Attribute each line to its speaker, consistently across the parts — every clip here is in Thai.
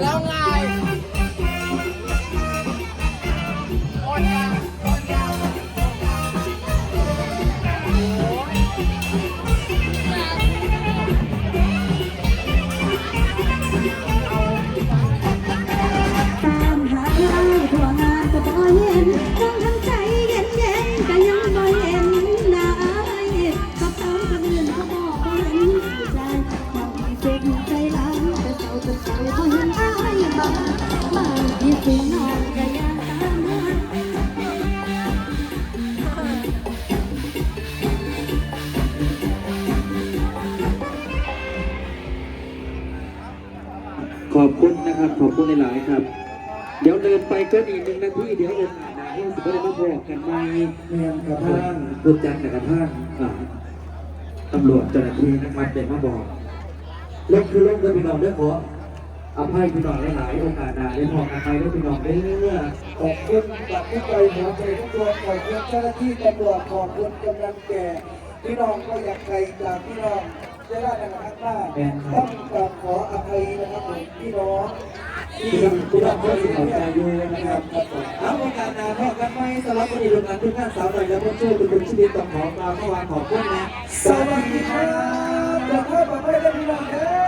Speaker 1: แล้วไง ขอบคุ
Speaker 2: ณนะครับ ขอบคุณหลายครับ เดี๋ยวเดินไปก็อีกหนึ่งนาทีเดี๋ยวโอกาหน้าเราจะได้มาบอกกันไหม่เมกระทั่งบุญจันทร์กระทั่งตำรวจเจ้าหน้าที่นะครับเด็กมาบอกเล็กคือเล็กเด้อพี่น้องเด้ขออภัยพี่น้องหลายๆโอกาสหน้าได้พอกันไปเด้อพี่น้องได้อ
Speaker 3: ขอบคุณกับทุกใจหัวใจทุกดวงขอบคุณเจ้าหน้าที่ตำรวจขอบคุณกำลังแก่พี่น้องก็อยากใจจากพี่น้องเจ้าหน้าที่ข้างบ้าต้อง อภัยนะครับผมพี่น้อง
Speaker 2: ที่ทำที่ทำเพื่สิ่งของใจอยู่นะครับเอาโอกาสหน้าพบกันไหมสำหรับวันนี้โรงงานทุกท่านสาวหน่อยและเพื่อช่วยคุณคุณชีวิตต้องขอมาเมื่อวานขอบคุณนะ
Speaker 3: สวัสดีครับเดี๋ยวพ่อบอกไม่ได้พี่น้องเด้อ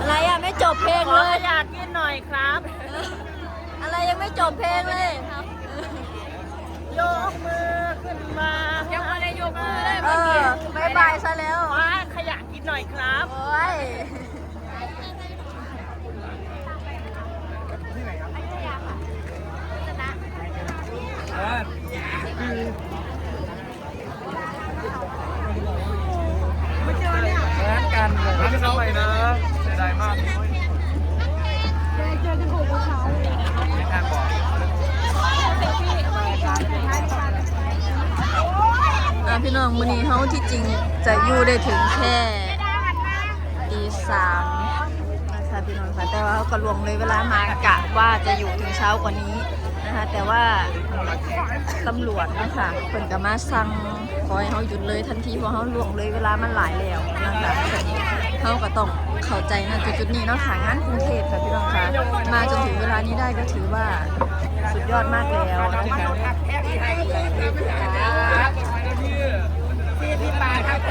Speaker 4: อะไรอะไม่จบเพลงเลย
Speaker 5: อยากกินหน่ อยครับ
Speaker 4: อะไรยังไม่จบเพลงเลย
Speaker 5: ยกมือขึ้นมายังไม่ได้ยกมือเลย
Speaker 4: เออบายบายซะแล้ว
Speaker 5: ว่าขยะกินหน่อยครับ
Speaker 4: โอ้ย
Speaker 3: ร้านกันร้านเขาไปนะเสียดายมากไม่ทางบอก
Speaker 4: อะพี่น้องมื้อนี้เฮาที่จริงจะอยู่ได้ถึงแค่ตีสามนะคะพี่น้องค่ะแต่ว่าเขาก็ลวงเลยเวลามากะว่าจะอยู่ถึงเช้ากว่านี้นะคะ แต่ว่าตำรวจนะคะเพิ่นก็มาสั่งขอให้เขาหยุดเลยทันทีเพราะเขาลวงเลยเวลามันหลายแล้วนะคะเขาก็ต้องเข้าใจนะจุดๆนี้เนาะค่ะงานกรุงเทพค่ะพี่น้องค่ะมาจนถึงเวลานี้ได้ก็ถือว่าสุดยอดมากแล้วนะคะ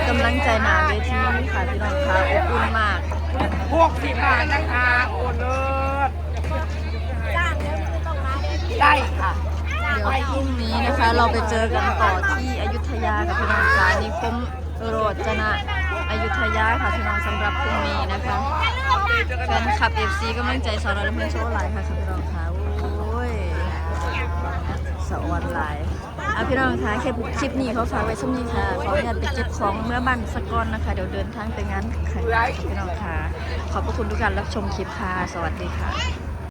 Speaker 4: กำลังใจหนาเวทีค่ะพี่น้องค่ะอบอุ่นมาก
Speaker 3: พวกสิบบาทนะคะโอนเลิศได้ค่ะ
Speaker 4: เดี๋ยวพรุ่งนี้นะคะ เราไปเจอกันต่อที่อยุธยากับพี่น้องค่ะนิคมโรจนะอยุธยาค่ะพี่น้องสำหรับพรุ่งนี้นะคะแฟนคลับเอฟซีกำลังใจสอนเราเพื่อนโชว์ไลน์ค่ะพี่น้องค่ะโอ้ย สวรรค์ไลน์อะพี่น้องค่ะคลิปคลิปนี้เขาฝากไว้ช่วงนี้ค่ะ ขออนุญาตไปเก็บของเมื่อบันสกอนนะคะ เดี๋ยวเดินทางไปงานค่ะพี่น้องค่ะ ขอบพระคุณทุกการรับชมคลิปค่ะ สวัสดีค่ะ